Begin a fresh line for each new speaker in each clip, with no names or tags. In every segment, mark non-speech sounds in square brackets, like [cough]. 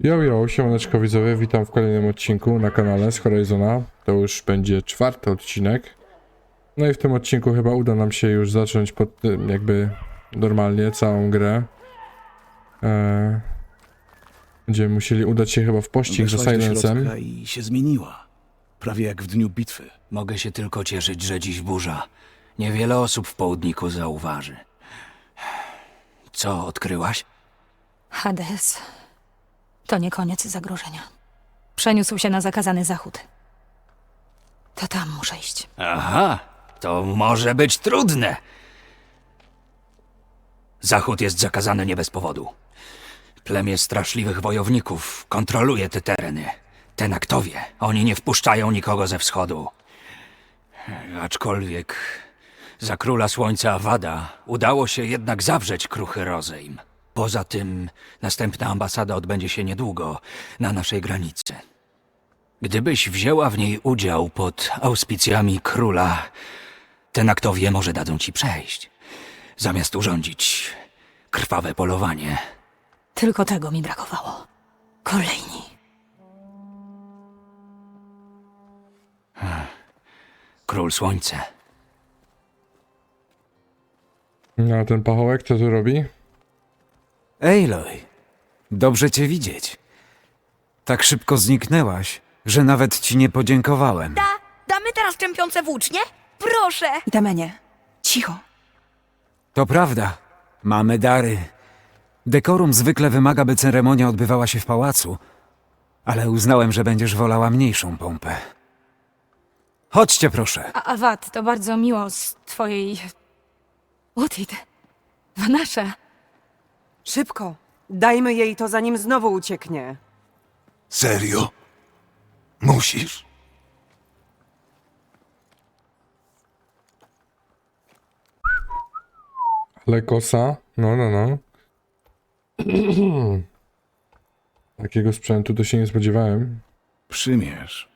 Yo, yo, siemaneczko widzowie, witam w kolejnym odcinku na kanale z Horizona. To już będzie czwarty odcinek. No i w tym odcinku chyba uda nam się już zacząć pod tym jakby normalnie całą grę. Eee, będziemy musieli udać się chyba w pościg za
Weszłaś do
Silencem.
środka i się zmieniła. Prawie jak w dniu bitwy.
Mogę się tylko cieszyć, że dziś burza. Niewiele osób w południku zauważy. Co odkryłaś?
Hades. To nie koniec zagrożenia. Przeniósł się na zakazany zachód. To tam muszę iść.
Aha, to może być trudne. Zachód jest zakazany nie bez powodu. Plemię straszliwych wojowników kontroluje te tereny. Tenaktowie, oni nie wpuszczają nikogo ze wschodu. Aczkolwiek za króla słońca Awada udało się jednak zawrzeć kruchy rozejm. Poza tym następna ambasada odbędzie się niedługo na naszej granicy. Gdybyś wzięła w niej udział pod auspicjami króla, tenaktowie może dadzą ci przejść. Zamiast urządzić krwawe polowanie.
Tylko tego mi brakowało. Kolejni.
Król Słońce.
No a ten pachołek co tu robi?
Ejloj, dobrze cię widzieć. Tak szybko zniknęłaś, że nawet ci nie podziękowałem.
Da, damy teraz czempiące włócznie? Proszę!
Damenie, cicho.
To prawda, mamy dary. Dekorum zwykle wymaga, by ceremonia odbywała się w pałacu, ale uznałem, że będziesz wolała mniejszą pompę. Chodźcie proszę.
A Awad, to bardzo miło z twojej... Utit. Nasza.
Szybko. Dajmy jej to, zanim znowu ucieknie.
Serio? Musisz?
Ale kosa? No, no, no. [clears throat] Takiego sprzętu to się nie spodziewałem.
Przymierz.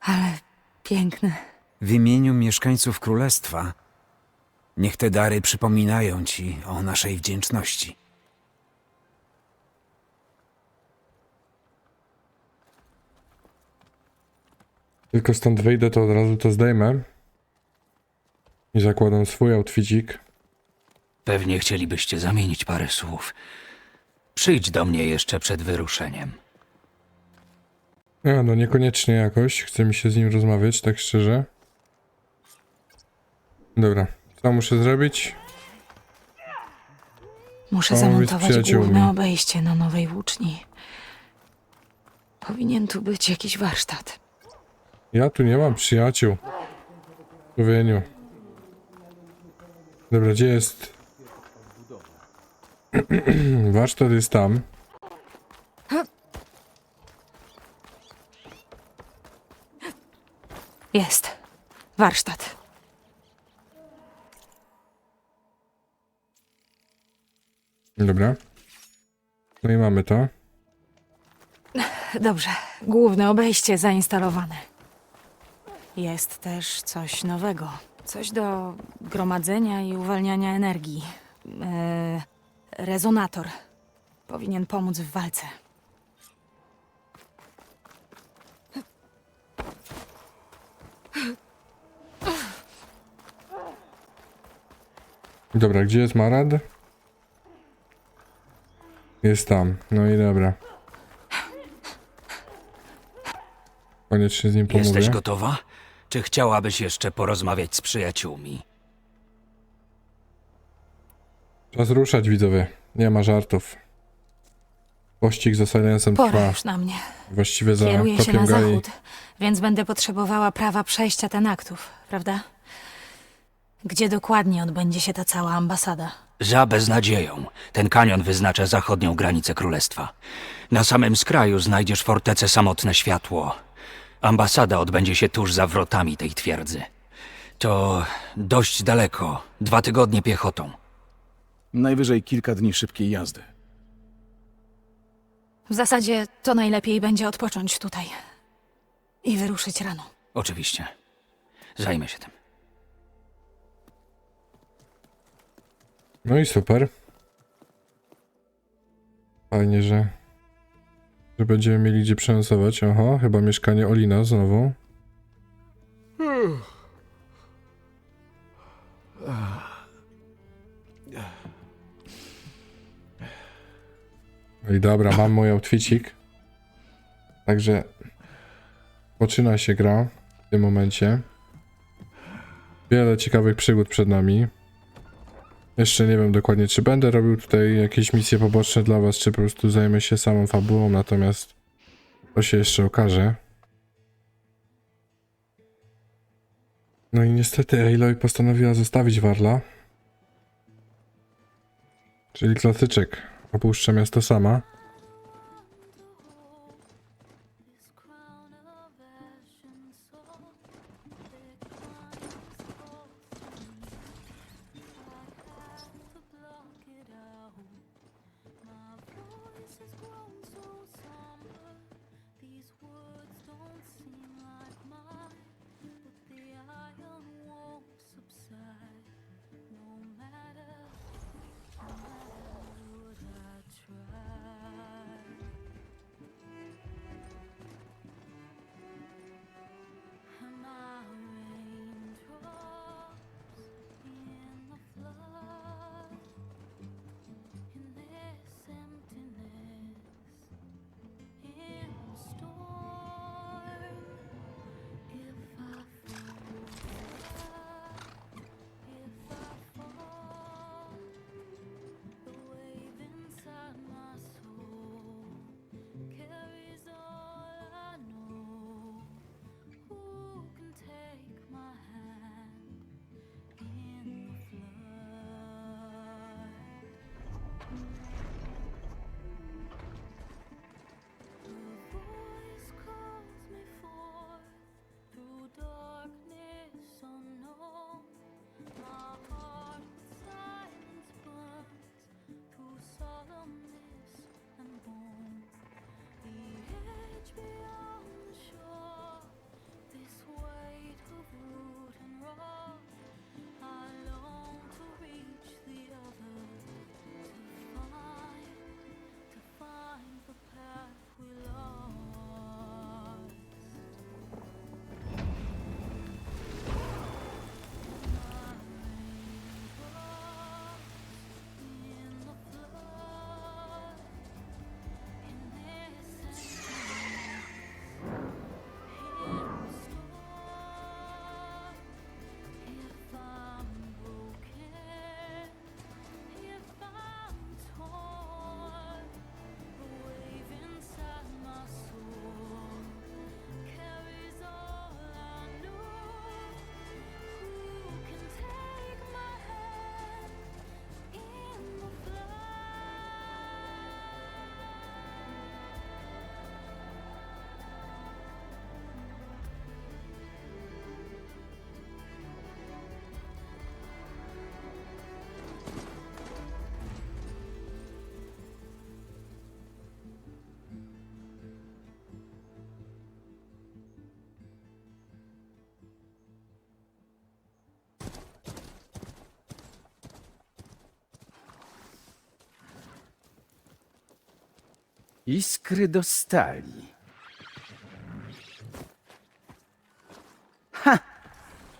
Ale piękne.
W imieniu mieszkańców królestwa, niech te dary przypominają ci o naszej wdzięczności.
Tylko stąd wyjdę, to od razu to zdejmę. I zakładam swój outficik.
Pewnie chcielibyście zamienić parę słów. Przyjdź do mnie jeszcze przed wyruszeniem.
Nie, no niekoniecznie jakoś. Chce mi się z nim rozmawiać, tak szczerze. Dobra, co muszę zrobić?
Muszę zamontować
przyjaciółmi.
główne obejście na nowej włóczni. Powinien tu być jakiś warsztat.
Ja tu nie mam przyjaciół. Człowieniu. Dobra, gdzie jest? [clears throat] Warsztat jest tam.
Jest. Warsztat.
Dobra. No i mamy to.
Dobrze. Główne obejście zainstalowane. Jest też coś nowego. Coś do gromadzenia i uwalniania energii. E, rezonator. Powinien pomóc w walce.
Dobra, gdzie jest Marad? Jest tam. No i dobra. Koniecznie z nim pomówię.
Jesteś gotowa? Czy chciałabyś jeszcze porozmawiać z przyjaciółmi?
Czas ruszać, widzowie. Nie ma żartów. Pościg za Silencem
Pora
trwa.
już na mnie.
Właściwie za
Kieruję się na
gai.
zachód, więc będę potrzebowała prawa przejścia ten aktów, prawda? Gdzie dokładnie odbędzie się ta cała ambasada?
Za beznadzieją. Ten kanion wyznacza zachodnią granicę królestwa. Na samym skraju znajdziesz fortecę Samotne Światło. Ambasada odbędzie się tuż za wrotami tej twierdzy. To dość daleko. Dwa tygodnie piechotą.
Najwyżej kilka dni szybkiej jazdy.
W zasadzie to najlepiej będzie odpocząć tutaj i wyruszyć rano.
Oczywiście. Zajmę się tym.
No i super. Fajnie, że, że będziemy mieli gdzie przenocować. Oho, chyba mieszkanie Olina znowu. No i dobra, mam mój outficik. Także poczyna się gra w tym momencie. Wiele ciekawych przygód przed nami. Jeszcze nie wiem dokładnie, czy będę robił tutaj jakieś misje poboczne dla was, czy po prostu zajmę się samą fabułą, natomiast to się jeszcze okaże. No i niestety Aloy postanowiła zostawić Warla. Czyli klasyczek. Opuszcza miasto sama.
Iskry dostali. Ha!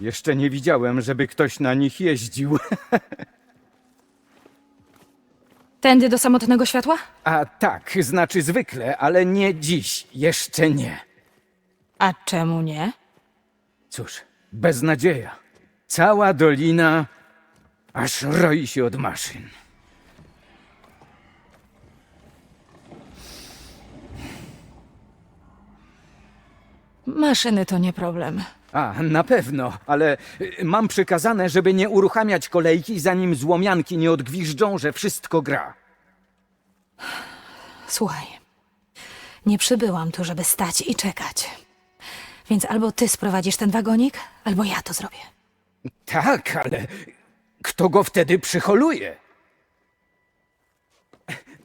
Jeszcze nie widziałem, żeby ktoś na nich jeździł. [laughs]
Tędy do samotnego światła?
A tak, znaczy zwykle, ale nie dziś. Jeszcze nie.
A czemu nie?
Cóż, beznadzieja. Cała dolina aż roi się od maszyn.
Maszyny to nie problem.
A, na pewno, ale y, mam przykazane, żeby nie uruchamiać kolejki, zanim złomianki nie odgwiżdżą, że wszystko gra.
Słuchaj, nie przybyłam tu, żeby stać i czekać. Więc albo ty sprowadzisz ten wagonik, albo ja to zrobię.
Tak, ale kto go wtedy przyholuje?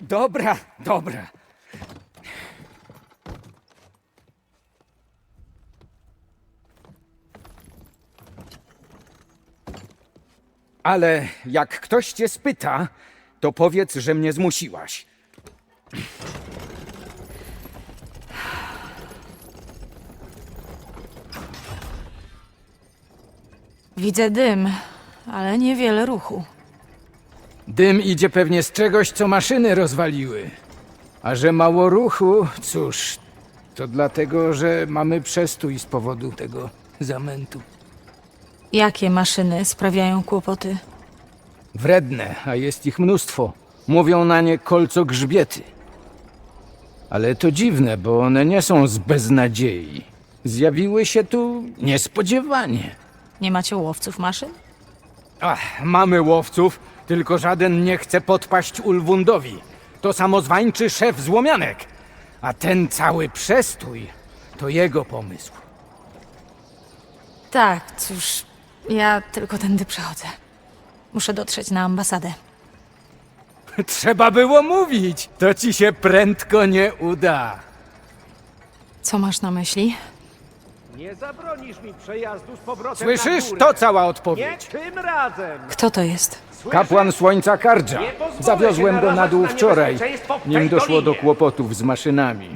Dobra, dobra. Ale jak ktoś cię spyta, to powiedz, że mnie zmusiłaś.
Widzę dym, ale niewiele ruchu.
Dym idzie pewnie z czegoś, co maszyny rozwaliły. A że mało ruchu, cóż, to dlatego, że mamy przestój z powodu tego zamętu.
Jakie maszyny sprawiają kłopoty?
Wredne, a jest ich mnóstwo. Mówią na nie kolcogrzbiety. Ale to dziwne, bo one nie są z beznadziei. Zjawiły się tu niespodziewanie.
Nie macie łowców maszyn?
Ach, mamy łowców, tylko żaden nie chce podpaść Ulwundowi. To samozwańczy szef złomianek. A ten cały przestój to jego pomysł.
Tak, cóż, ja tylko tędy przechodzę. Muszę dotrzeć na ambasadę.
Trzeba było mówić, to ci się prędko nie uda.
Co masz na myśli?
Nie zabronisz mi przejazdu z powrotem
Słyszysz?
na górę.
To cała
Nie
odpowiedź.
tym razem.
Kto to jest?
Kapłan Słońca Kardża.
Nie pozwolę
Zawiozłem
się
go na
narażać
dół
na
wczoraj,
niebezpieczeństwo w
nim
tej
doszło do
dolinie.
kłopotów z maszynami.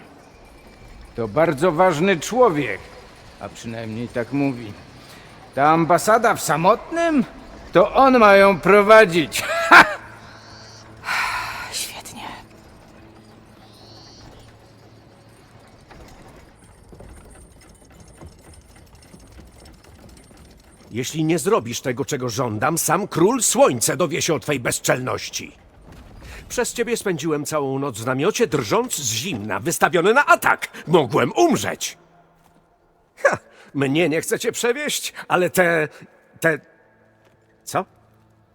To bardzo ważny człowiek, a przynajmniej tak mówi. Ta ambasada w samotnym? To on ma ją prowadzić. [laughs]
Świetnie.
Jeśli nie zrobisz tego, czego żądam, sam król słońce dowie się o twej bezczelności. Przez ciebie spędziłem całą noc w namiocie, drżąc z zimna, wystawiony na atak. Mogłem umrzeć. Ha, mnie nie chcecie przewieźć, ale te... te... Co?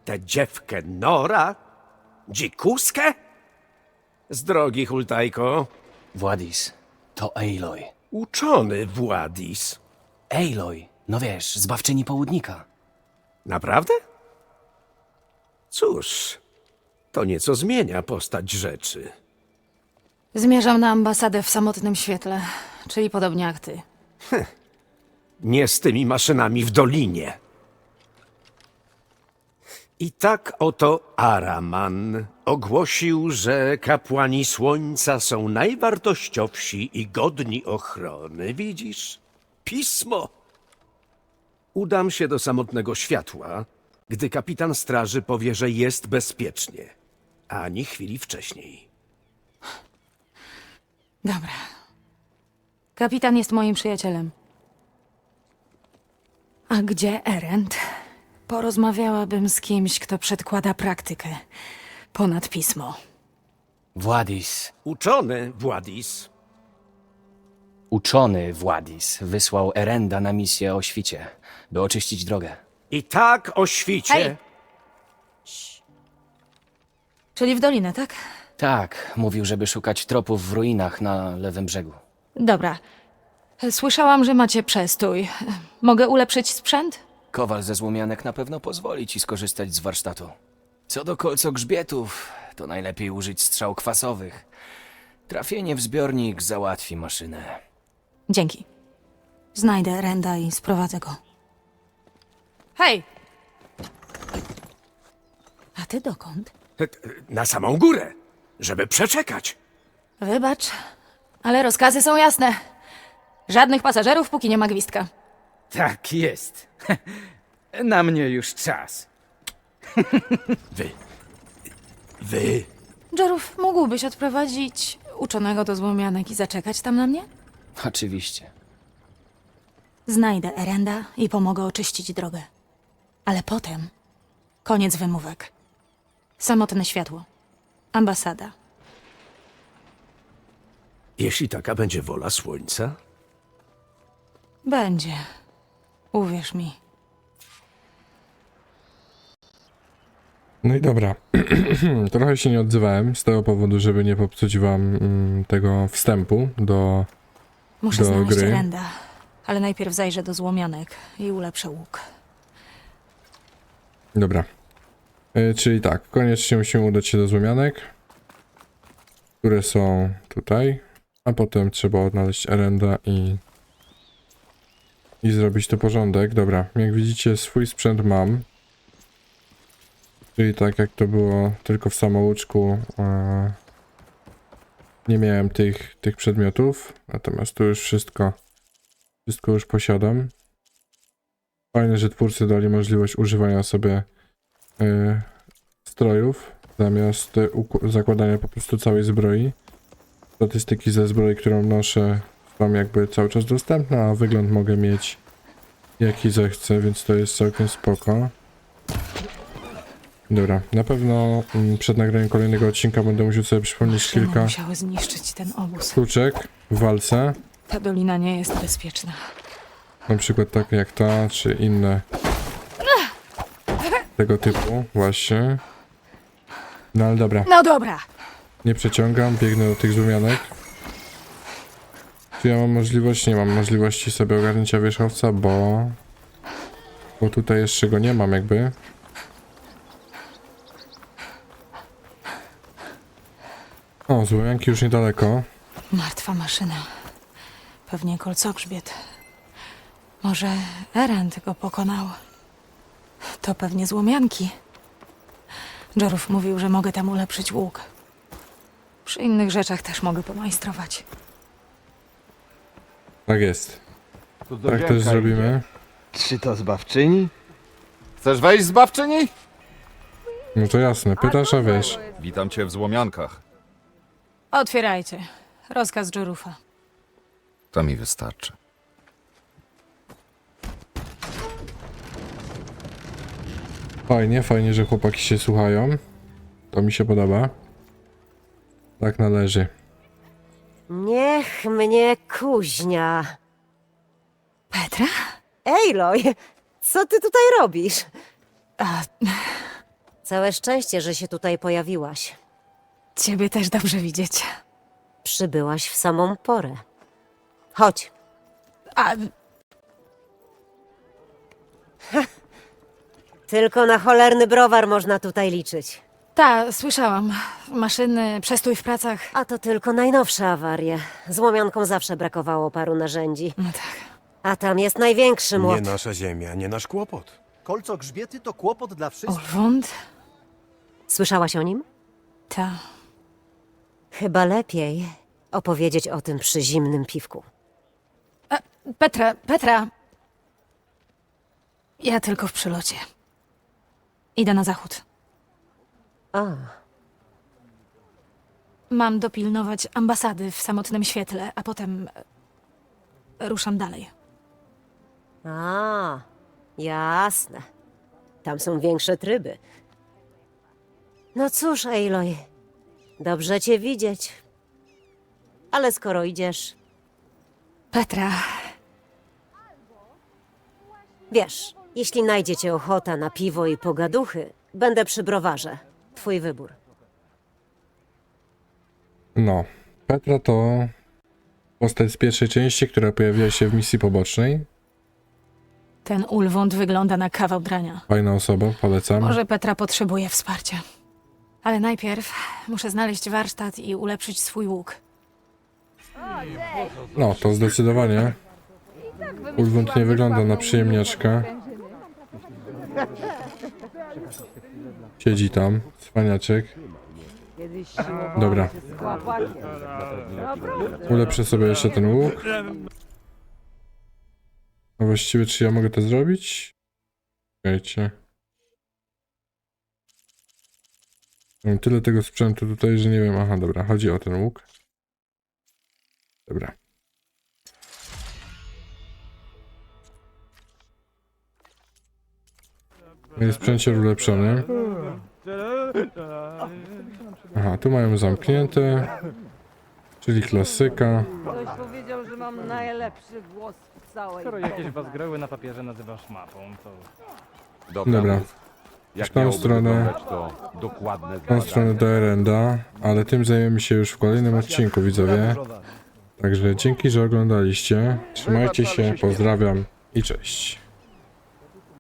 Tę dziewkę Nora? Dzikuskę? Z drogi, Hultajko.
Władis, to Aloy.
Uczony Władis.
Aloy, no wiesz, zbawczyni południka.
Naprawdę? Cóż, to nieco zmienia postać rzeczy.
Zmierzam na ambasadę w samotnym świetle, czyli podobnie jak ty.
Nie z tymi maszynami w dolinie. I tak oto Araman ogłosił, że kapłani słońca są najwartościowsi i godni ochrony. Widzisz? Pismo. Udam się do samotnego światła, gdy kapitan straży powie, że jest bezpiecznie. Ani chwili wcześniej.
Dobra. Kapitan jest moim przyjacielem. A gdzie Erend? Porozmawiałabym z kimś, kto przedkłada praktykę ponad pismo.
Władis,
Uczony Władis
uczony Władis, wysłał Erenda na misję o świcie, by oczyścić drogę.
i tak o świcie.
Hej! Czyli w dolinę, tak?
Tak, mówił, żeby szukać tropów w ruinach na lewym brzegu.
Dobra. Słyszałam, że macie przestój. Mogę ulepszyć sprzęt?
Kowal ze złomianek na pewno pozwoli ci skorzystać z warsztatu. Co do kolcogrzbietów, to najlepiej użyć strzał kwasowych. Trafienie w zbiornik załatwi maszynę.
Dzięki. Znajdę Erenda i sprowadzę go. Hej! A ty dokąd?
Na samą górę, żeby przeczekać.
Wybacz, ale rozkazy są jasne. Żadnych pasażerów, póki nie ma gwizdka.
Tak jest. [laughs] Na mnie już czas. [laughs]
Wy. Wy.
Jorów, mógłbyś odprowadzić uczonego do złomianek i zaczekać tam na mnie?
Oczywiście.
Znajdę Erenda i pomogę oczyścić drogę. Ale potem koniec wymówek. Samotne światło. Ambasada.
Jeśli taka będzie wola słońca,
Będzie. Uwierz mi.
No i dobra. [clears throat] Trochę się nie odzywałem z tego powodu, żeby nie popsuć wam mm, tego wstępu do.
Muszę
Do
znaleźć
gry.
Erenda. Ale najpierw zajrzę do złomianek i ulepszę łuk.
Dobra. E, czyli tak, koniecznie musimy udać się do złomianek, które są tutaj, a potem trzeba odnaleźć Erenda i i zrobić tu porządek. Dobra, jak widzicie swój sprzęt mam. Czyli tak jak to było tylko w samouczku, e, nie miałem tych, tych przedmiotów, natomiast tu już wszystko, wszystko już posiadam. Fajne, że twórcy dali możliwość używania sobie e, strojów zamiast e, zakładania po prostu całej zbroi. Statystyki ze zbroi, którą noszę są jakby cały czas dostępne, a wygląd mogę mieć jaki zechcę, więc to jest całkiem spoko. Dobra, na pewno mm, przed nagraniem kolejnego odcinka będę musiał sobie przypomnieć
Maszyny
kilka
musiały zniszczyć ten obóz.
sztuczek w walce.
Ta dolina nie jest bezpieczna.
Na przykład takie jak ta, czy inne tego typu, właśnie. No ale dobra,
No dobra.
nie przeciągam, biegnę do tych złumianek. Czy ja mam możliwość? Nie mam możliwości sobie ogarnięcia wierzchowca, bo... Bo tutaj jeszcze go nie mam jakby. O, złomianki już niedaleko.
Martwa maszyna. Pewnie kolcogrzbiet. Może Erend go pokonał. To pewnie złomianki. Jorów mówił, że mogę tam ulepszyć łuk. Przy innych rzeczach też mogę pomajstrować.
Tak jest. Tak też zrobimy.
Czy to zbawczyni? Chcesz wejść zbawczyni?
No to jasne, pytasz, a wiesz.
Witam cię w złomiankach.
Otwierajcie. Rozkaz Jorufa.
To mi wystarczy.
Fajnie, fajnie, że chłopaki się słuchają. To mi się podoba. Tak należy.
Niech mnie kuźnia.
Petra?
Ejloj, co ty tutaj robisz?
A,
Całe szczęście, że się tutaj pojawiłaś.
ciebie też dobrze widzieć.
Przybyłaś w samą porę. Chodź,
A, [laughs]
tylko na cholerny browar można tutaj liczyć.
Ta, słyszałam. Maszyny, przestój w pracach.
A to tylko najnowsze awarie. Złomiankom zawsze brakowało paru narzędzi.
No tak.
A tam jest największy młot.
nasza ziemia, nie nasz kłopot.
Kolco grzbiety to kłopot dla wszystkich.
Ulwund?
Słyszałaś o nim?
Ta.
Chyba lepiej opowiedzieć o tym przy zimnym piwku.
Petra, Petra. Ja tylko w przylocie. Idę na zachód.
A,
Mam dopilnować ambasady w samotnym świetle, a potem e, ruszam dalej.
a, jasne. Tam są większe tryby. No cóż, Ejloj, dobrze cię widzieć. Ale skoro idziesz,
Petra,
wiesz, jeśli najdzie cię ochota na piwo i pogaduchy, będę przy browarze. Twój wybór.
No. Petra to postać z pierwszej części, która pojawiła się w misji pobocznej.
ten Ulwund wygląda na kawał drania.
Fajna osoba, polecam.
Może Petra potrzebuje wsparcia. Ale najpierw muszę znaleźć warsztat i ulepszyć swój łuk.
No, to zdecydowanie. Ulwund nie wygląda na przyjemniaczka. Siedzi tam, cwaniaczek. Dobra. Ulepszę sobie jeszcze ten łuk. A właściwie czy ja mogę to zrobić? Czekajcie. Mam tyle tego sprzętu tutaj, że nie wiem. Aha, dobra, chodzi o ten łuk. Dobra. Jest sprzęcie ulepszony. Aha, tu mają zamknięte. Czyli klasyka.
Ktoś powiedział, że mam najlepszy głos w całej
Skoro jakieś was grały na papierze nazywasz mapą, to...
Dobra. W tą stronę,
dokładne
w tą stronę do Erenda, ale tym zajmiemy się już w kolejnym odcinku, widzowie. Także dzięki, że oglądaliście. Trzymajcie się, pozdrawiam i cześć.